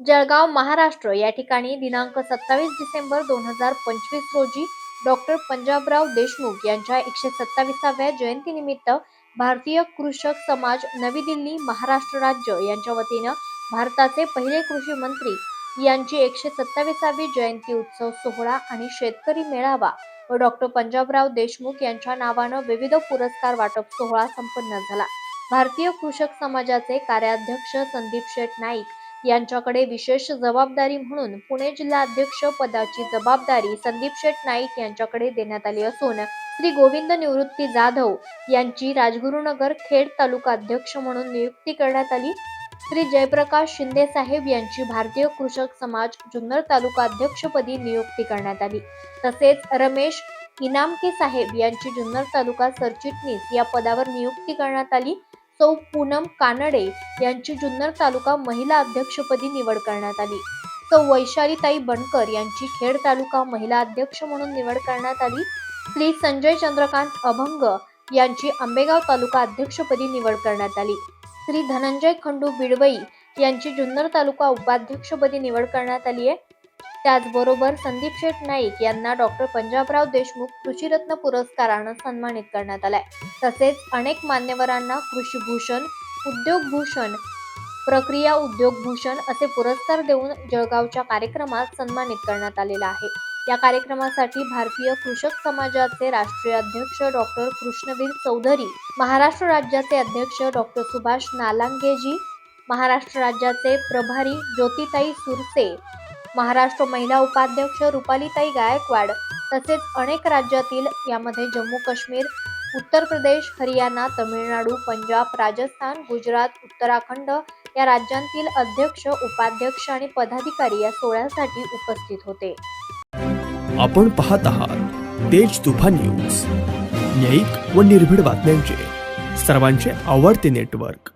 जळगाव महाराष्ट्र या ठिकाणी दिनांक सत्तावीस डिसेंबर दोन हजार पंचवीस रोजी डॉक्टर पंजाबराव देशमुख यांच्या एकशे सत्तावीसाव्या जयंतीनिमित्त भारतीय कृषक समाज नवी दिल्ली महाराष्ट्र राज्य यांच्या वतीनं भारताचे पहिले कृषी मंत्री यांची एकशे सत्तावीसावी जयंती उत्सव सोहळा आणि शेतकरी मेळावा. व डॉक्टर पंजाबराव देशमुख यांच्या नावानं विविध पुरस्कार वाटप सोहळा संपन्न झाला. भारतीय कृषक समाजाचे कार्याध्यक्ष संदीप शेठ नाईक यांच्याकडे विशेष जबाबदारी म्हणून पुणे जिल्हा अध्यक्ष पदाची जबाबदारी संदीप शेठ नाईक यांच्याकडे देण्यात आली असून श्री गोविंद निवृत्ती जाधव यांची राजगुरुनगर खेड तालुका अध्यक्ष म्हणून नियुक्ती करण्यात आली. श्री जयप्रकाश शिंदे साहेब यांची भारतीय कृषक समाज जुन्नर तालुका अध्यक्षपदी नियुक्ती करण्यात आली. तसेच रमेश इनामके साहेब यांची जुन्नर तालुका सरचिटणीस या पदावर नियुक्ती करण्यात आली. सौ पूनम कानडे यांची जुन्नर तालुका महिला अध्यक्षपदी निवड करण्यात आली. सौ वैशालीताई बनकर यांची खेड तालुका महिला अध्यक्ष म्हणून निवड करण्यात आली. श्री संजय चंद्रकांत अभंग यांची आंबेगाव तालुका अध्यक्षपदी निवड करण्यात आली. श्री धनंजय खंडू बिडवई यांची जुन्नर तालुका उपाध्यक्षपदी निवड करण्यात आली आहे. त्याचबरोबर संदीप शेठ नाईक यांना डॉक्टर पंजाबराव देशमुख कृषीरत्न पुरस्कारानं सन्मानित करण्यात आलाय. तसेच अनेक मान्यवरांना कृषीभूषण उद्योगभूषण प्रक्रिया उद्योगभूषण असे पुरस्कार देऊन जळगावच्या कार्यक्रमात सन्मानित करण्यात आलेला आहे. या कार्यक्रमासाठी भारतीय कृषक समाजाचे राष्ट्रीय अध्यक्ष डॉक्टर कृष्णवीर चौधरी महाराष्ट्र राज्याचे अध्यक्ष डॉक्टर सुभाष नालांगेजी महाराष्ट्र राज्याचे प्रभारी ज्योतिताई सुरसे महाराष्ट्र महिला उपाध्यक्ष रुपालीताई गायकवाड तसेच अनेक राज्यातील यामध्ये जम्मू काश्मीर उत्तर प्रदेश हरियाणा तमिळनाडू पंजाब राजस्थान गुजरात उत्तराखंड या राज्यांतील अध्यक्ष उपाध्यक्ष आणि पदाधिकारी या सोहळ्यासाठी उपस्थित होते. आपण पाहत आहात तेज तुफान न्यूज. न्यायिक व निर्भीड बातम्यांचे. सर्वांचे आवडते नेटवर्क.